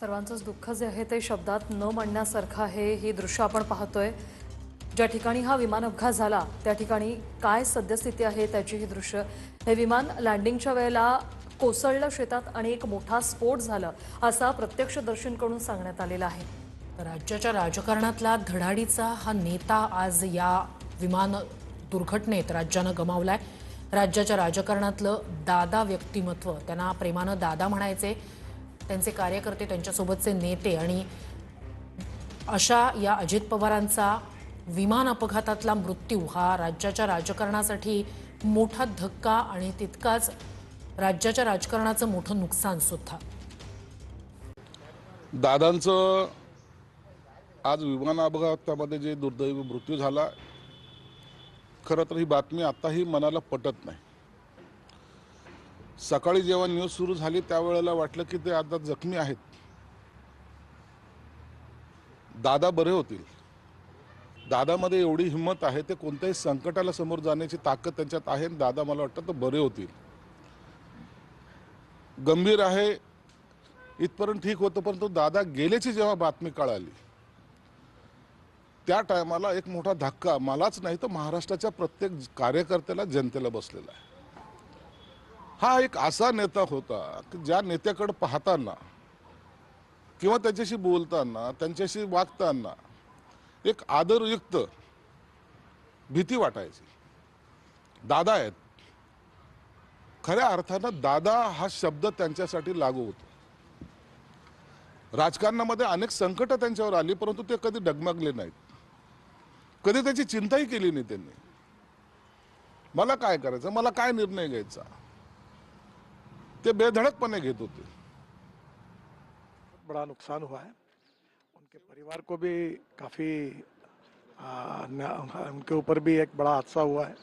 सर्वांचंच दुःख जे आहे ते शब्दात न मांडण्यासारखं आहे ही दृश्य आपण पाहतोय. ज्या ठिकाणी हा विमान अपघात झाला त्या ठिकाणी काय सद्यस्थिती आहे त्याची ही दृश्य. हे विमान लँडिंगच्या वेळेला कोसळलं शेतात आणि एक मोठा स्फोट झाला असा प्रत्यक्षदर्शींकडून सांगण्यात आलेला आहे. राज्याच्या राजकारणातला धडाडीचा हा नेता आज या विमान दुर्घटनेत राज्यानं गमावलाय. राज्याच्या राजकारणातलं दादा व्यक्तिमत्व त्यांना प्रेमानं दादा म्हणायचे. त्यांचे कार्यकर्ते त्यांच्यासोबतचे नेते आणि अशा या अजित पवारांचा विमान अपघातातला मृत्यू हा राज्याच्या राजकारणासाठी मोठा धक्का आणि तितकाच राज्याच्या राजकारणाचं मोठं नुकसान सुद्धा. दादांचं आज विमान अपघातामध्ये जे दुर्दैवी मृत्यू झाला खरं तर ही बातमी आताही मनाला पटत नाही. सकाळी जेव्हा न्यूज सुरू झाली त्यावेळेला वाटलं की ते आता जखमी आहेत. दादा बरे होतील. दादामध्ये एवढी हिंमत आहे ते कोणत्याही संकटाला समोर जाण्याची ताकद त्यांच्यात आहे आणि दादा मला वाटतं तर बरे होतील. गंभीर आहे इथपर्यंत ठीक होतं परंतु दादा गेल्याची जेव्हा बातमी कळाली त्या टायमाला एक मोठा धक्का मलाच नाही तर महाराष्ट्राच्या प्रत्येक कार्यकर्त्याला जनतेला बसलेला आहे. हा एक असा नेता होता की ज्या नेत्याकडे पाहताना किंवा त्याच्याशी बोलताना त्यांच्याशी वागताना एक आदरयुक्त भीती वाटायची. दादा आहेत. खऱ्या अर्थानं दादा हा शब्द त्यांच्यासाठी लागू होतो. राजकारणामध्ये अनेक संकट त्यांच्यावर आली परंतु ते कधी डगमगले नाहीत. कधी त्याची चिंताही केली नाही त्यांनी. मला काय करायचं? मला काय निर्णय घ्यायचा? ते बेधडकपणे घेत होते। बड़ा नुकसान हुआ है। उनके परिवार को भी काफ़ी उनके ऊपर भी एक बड़ा हादसा हुआ है।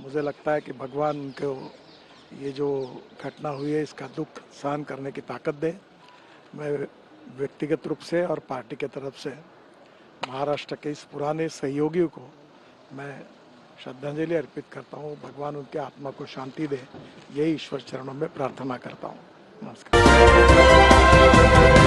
मुझे लगता है कि भगवान उनको ये जो घटना हुई है, इसका दुख सहन करने की ताकत दे। मैं व्यक्तिगत रूप से और पार्टी के तरफ़ से महाराष्ट्र के इस पुराने सहयोगियों को मैं श्रद्धांजलि अर्पित करता हूँ। भगवान उनके आत्मा को शांति दे। यही ईश्वर चरणों में प्रार्थना करता हूँ। नमस्कार।